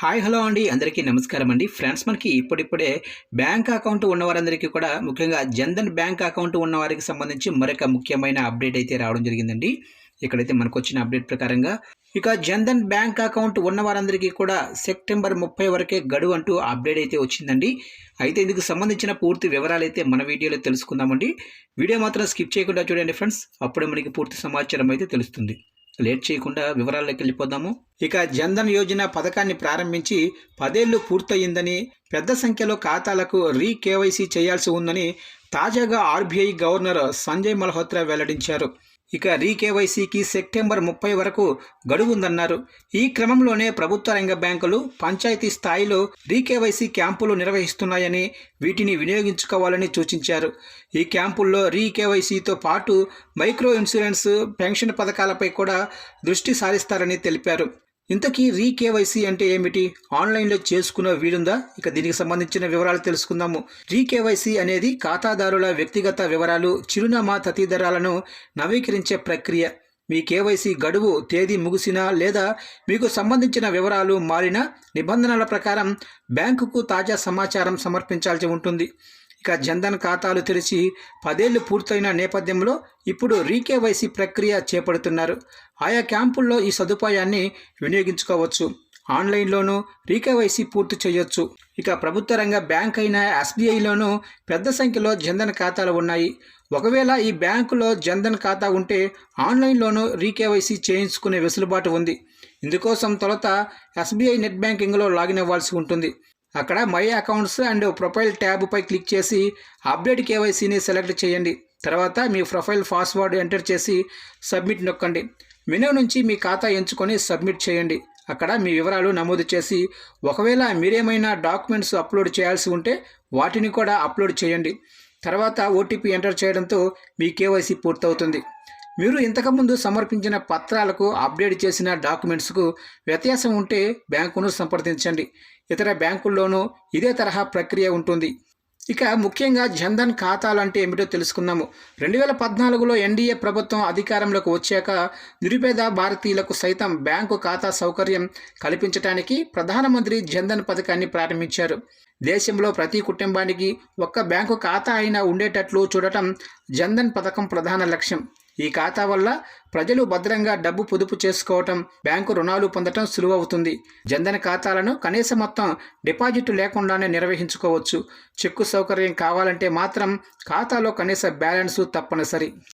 Hi hello అండి. అందరికీ నమస్కారం అండి. ఫ్రెండ్స్ మనకి ఇప్పుడిప్పుడే బ్యాంక్ అకౌంట్ ఉన్నవారందరికీ కూడా ముఖ్యంగా జన్ధన్ బ్యాంక్ అకౌంట్ ఉన్నవారికి సంబంధించి మరొక ముఖ్యమైన అప్డేట్ అయితే రావడం జరిగిందండి. ఇక్కడైతే మనకు వచ్చిన అప్డేట్ ప్రకారంగా ఇక జన్ధన్ బ్యాంక్ అకౌంట్ ఉన్నవారందరికీ కూడా సెప్టెంబర్ ముప్పై వరకే గడువు అంటూ అప్డేట్ అయితే వచ్చిందండి. అయితే ఇందుకు సంబంధించిన పూర్తి వివరాలు అయితే మన వీడియోలో తెలుసుకుందామండి. వీడియో మాత్రం స్కిప్ చేయకుండా చూడండి ఫ్రెండ్స్. అప్పుడే మనకి పూర్తి సమాచారం అయితే తెలుస్తుంది. లేట్ చేయకుండా వివరాల్లోకి వెళ్ళిపోదాము. ఇక జన్ధన్ యోజన పథకాన్ని ప్రారంభించి పదేళ్ళు పూర్తయిందని పెద్ద సంఖ్యలో ఖాతాలకు రీ కేవైసీ చేయాల్సి ఉందని తాజాగా ఆర్బీఐ గవర్నర్ సంజయ్ మల్హోత్రా వెల్లడించారు. ఇక రీకేవైసీకి సెప్టెంబర్ ముప్పై వరకు గడువు ఉందన్నారు ఈ క్రమంలోనే ప్రభుత్వ రంగ బ్యాంకులు పంచాయతీ స్థాయిలో రీకేవైసీ క్యాంపులు నిర్వహిస్తున్నాయని వీటిని వినియోగించుకోవాలని సూచించారు. ఈ క్యాంపుల్లో రీకేవైసీతో పాటు మైక్రో ఇన్సూరెన్స్ పెన్షన్ పథకాలపై కూడా దృష్టి సారిస్తారని తెలిపారు. ఇంతకీ రీకేవైసీ అంటే ఏమిటి? ఆన్లైన్లో చేసుకున్న వీలుందా? ఇక దీనికి సంబంధించిన వివరాలు తెలుసుకుందాము. రీ కేవైసీ అనేది ఖాతాదారుల వ్యక్తిగత వివరాలు చిరునామా తదితరాలను నవీకరించే ప్రక్రియ. మీ కేవైసీ గడువు తేదీ ముగిసినా లేదా మీకు సంబంధించిన వివరాలు మారిన నిబంధనల ప్రకారం బ్యాంకుకు తాజా సమాచారం సమర్పించాల్సి ఉంటుంది. ఇక జన్ధన్ ఖాతాలు తెరిచి పదేళ్ళు పూర్తయిన నేపథ్యంలో ఇప్పుడు రీకేవైసీ ప్రక్రియ చేపడుతున్నారు. ఆయా క్యాంపుల్లో ఈ సదుపాయాన్ని వినియోగించుకోవచ్చు. ఆన్లైన్లోనూ రీకేవైసీ పూర్తి చేయొచ్చు. ఇక ప్రభుత్వ రంగ బ్యాంక్ అయిన ఎస్బీఐలోనూ పెద్ద సంఖ్యలో జన్ధన్ ఖాతాలు ఉన్నాయి. ఒకవేళ ఈ బ్యాంకులో జన్ధన్ ఖాతా ఉంటే ఆన్లైన్లోనూ రీకేవైసీ చేయించుకునే వెసులుబాటు ఉంది. ఇందుకోసం తొలుత ఎస్బీఐ నెట్ బ్యాంకింగ్లో లాగిన్ అవ్వాల్సి ఉంటుంది. అక్కడ మై అకౌంట్స్ అండ్ ప్రొఫైల్ ట్యాబ్పై క్లిక్ చేసి అప్డేట్ కేవైసీని సెలెక్ట్ చేయండి. తర్వాత మీ ప్రొఫైల్ పాస్వర్డ్ ఎంటర్ చేసి సబ్మిట్ నొక్కండి. మెనూ నుంచి మీ ఖాతా ఎంచుకొని సబ్మిట్ చేయండి. అక్కడ మీ వివరాలు నమోదు చేసి ఒకవేళ మీరేమైనా డాక్యుమెంట్స్ అప్లోడ్ చేయాల్సి ఉంటే వాటిని కూడా అప్లోడ్ చేయండి. తర్వాత ఓటీపీ ఎంటర్ చేయడంతో మీ కేవైసీ పూర్తవుతుంది. మీరు ఇంతకుముందు సమర్పించిన పత్రాలకు అప్డేట్ చేసిన డాక్యుమెంట్స్కు వ్యత్యాసం ఉంటే బ్యాంకును సంప్రదించండి. ఇతర బ్యాంకుల్లోనూ ఇదే తరహా ప్రక్రియ ఉంటుంది. ఇక ముఖ్యంగా జన్ధన్ ఖాతాలు అంటే ఏమిటో తెలుసుకున్నాము రెండు వేల పద్నాలుగులో ఎన్డీఏ ప్రభుత్వం అధికారంలోకి వచ్చాక నిరుపేద భారతీయులకు సైతం బ్యాంకు ఖాతా సౌకర్యం కల్పించడానికి ప్రధానమంత్రి జన్ధన్ పథకాన్ని ప్రారంభించారు. దేశంలో ప్రతి కుటుంబానికి ఒక్క బ్యాంకు ఖాతా అయినా ఉండేటట్లు చూడటం జన్ధన్ పథకం ప్రధాన లక్ష్యం. ఈ ఖాతా వల్ల ప్రజలు భద్రంగా డబ్బు పొదుపు చేసుకోవటం బ్యాంకు రుణాలు పొందటం సులువవుతుంది. జన్ధన్ ఖాతాలను కనీస మొత్తం డిపాజిట్ లేకుండానే నిర్వహించుకోవచ్చు. చెక్కు సౌకర్యం కావాలంటే మాత్రం ఖాతాలో కనీస బ్యాలెన్సు తప్పనిసరి.